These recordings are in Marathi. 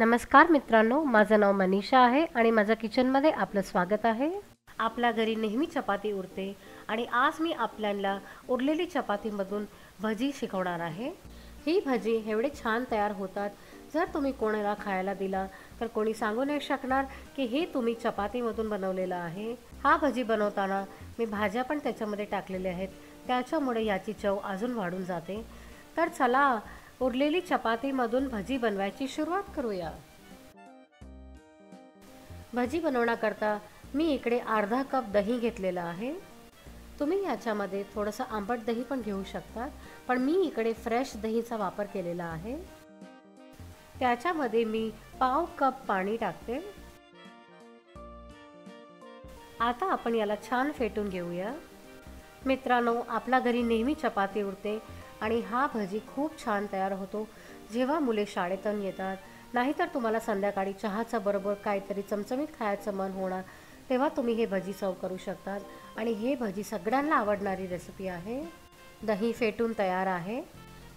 नमस्कार मित्रांनो माझं नाव मनीषा आहे आणि माझ्या किचनमध्ये आपलं स्वागत आहे. आपल्या घरी नेहमी चपाती उरते आणि आज मी आपल्याला उरलेली चपातीमधून भजी शिकवणार आहे. ही भजी एवढे छान तयार होतात. जर तुम्ही कोणाला खायला दिला तर कोणी सांगू नाही शकणार की हे तुम्ही चपातीमधून बनवलेलं आहे. हा भजी बनवताना मी भाज्या पण त्याच्यामध्ये टाकलेल्या आहेत. त्याच्यामुळे याची चव अजून वाढून जाते. तर चला उरलेली चपातीमधून भजी बनवायची सुरुवात करूया. भजी बनवण्याकरता मी इकडे अर्धा कप दही घेतलेला आहे. तुम्ही याच्यामध्ये थोडंसं आंबट दही पण घेऊ शकता पण मी इकडे फ्रेश दहीचा वापर केलेला आहे. त्याच्यामध्ये मी पाव कप पाणी टाकते. आता आपण याला छान फेटून घेऊया. मित्रांनो आपल्या घरी नेहमी चपाती उरते. आणि हा भजी खूप छान तयार होतो. जेव्हा मुले शाळेतून येतात नाहीतर तुम्हाला संध्याकाळी चहाचा बरोबर काहीतरी चमचमीत खायचं मन होणार तेव्हा तुम्ही हे भजी सर्व करू शकतात. आणि हे भजी सगळ्यांना आवडणारी रेसिपी आहे. दही फेटून तयार आहे.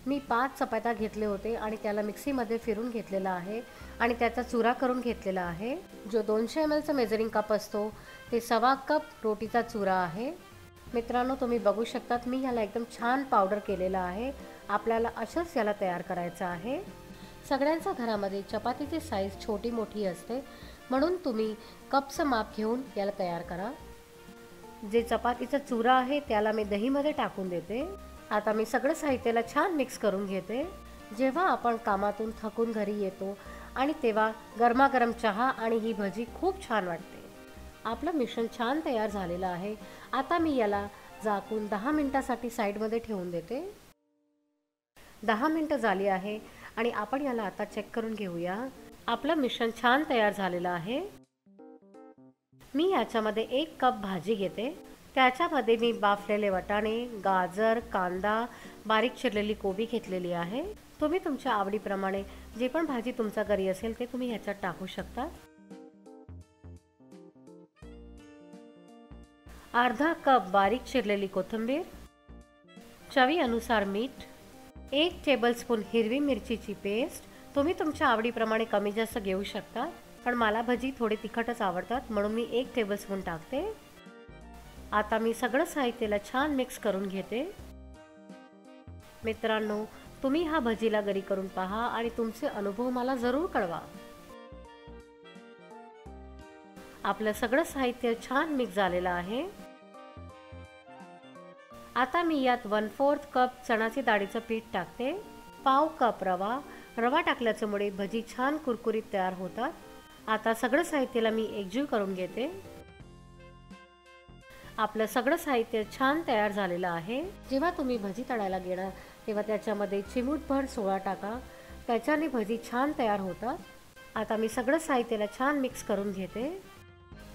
मी पाच चपात्या घेतले होते आणि त्याला मिक्सीमध्ये फिरून घेतलेला आहे आणि त्याचा चुरा करून घेतलेला आहे. जो दोनशे एम एलचा मेजरिंग कप असतो ते सवा कप रोटीचा चुरा आहे. मित्रांनो तुम्ही बघू शकतात मी ह्याला एकदम छान पावडर केलेला आहे. आपल्याला असंच याला तयार करायचं आहे. सगळ्यांच्या घरामध्ये चपातीची साईज छोटी मोठी असते म्हणून तुम्ही कपचं माप घेऊन याला तयार करा. जे चपातीचा चुरा आहे त्याला मी दहीमध्ये टाकून देते. आता मी सगळं साहित्याला छान मिक्स करून घेते. जेव्हा आपण कामातून थकून घरी येतो आणि तेव्हा गरमागरम चहा आणि ही भजी खूप छान वाटते. आपलं मिश्रण छान तयार झालेलं आहे. आता मी याला झाकून दहा मिनटासाठी साईडमध्ये ठेवून देते. दहा मिनटं झाली आहे आणि आपण याला आता चेक करून घेऊया. आपलं मिश्रण छान तयार झालेलं आहे. मी याच्यामध्ये एक कप भाजी घेते. त्याच्यामध्ये मी बाफलेले वटाणे गाजर कांदा बारीक चिरलेली कोबी घेतलेली आहे. तुम्ही तुमच्या आवडीप्रमाणे जे पण भाजी तुमच्या घरी असेल ते तुम्ही ह्याच्यात टाकू शकता. अर्धा कप बारीक चिरलेली कोथिंबीर चवीनुसार मीठ एक टेबलस्पून हिरवी मिरचीची पेस्ट तुम्ही तुमच्या आवडीप्रमाणे कमी जास्त घेऊ शकता पण मला भजी थोडे तिखटच आवडतात म्हणून मी एक टेबलस्पून टाकते. आता मी सगळं साहित्याला छान मिक्स करून घेते. मित्रांनो तुम्ही हा भजीला घरी करून पहा आणि तुमचे अनुभव मला जरूर कळवा. आपलं सगळं साहित्य छान मिक्स झालेलं आहे. आता मी यात वन फोर्थ कप चणाची डाळीचं पीठ टाकते. पाव कप रवा. रवा टाकल्याच्यामुळे भजी छान कुरकुरीत तयार होतात. आता सगळं साहित्याला मी एकजीव करून घेते. आपलं सगळं साहित्य छान तयार झालेलं आहे. जेव्हा तुम्ही भजी तळायला घेणार तेव्हा त्याच्यामध्ये चिमूटभर सोळा टाका. त्याच्याने भजी छान तयार होतात. आता मी सगळं साहित्याला छान मिक्स करून घेते.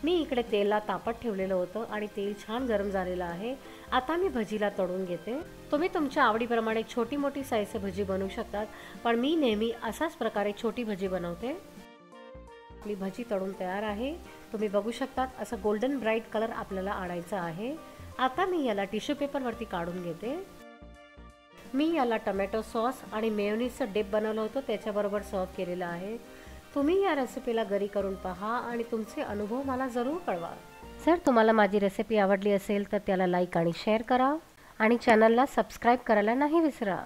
मी इकडे तेलला तापत ठेवलेलं होतं आणि तेल छान गरम झालेलं आहे. आता मी भजीला तळून घेते. तुम्ही तुमच्या आवडीप्रमाणे छोटी मोठी साईजची भजी बनवू शकतात पण मी नेहमी असाच प्रकारे छोटी भजी बनवते. आपली भजी तळून तयार आहे. तुम्ही बघू शकतात असं गोल्डन ब्राईट कलर आपल्याला आणायचा आहे. आता मी याला टिश्यू पेपरवरती काढून घेते. मी याला टमॅटो सॉस आणि मेयोनीजचं डेप बनवलं होतं त्याच्याबरोबर सर्व केलेलं आहे. तुम्ही या रेसिपीला घरी करून पहा आणि तुमचे अनुभव मला जरूर कळवा. जर तुम्हाला माझी रेसिपी आवडली असेल तर त्याला लाईक आणि शेअर करा आणि चॅनलला सबस्क्राईब करायला नाही विसरा.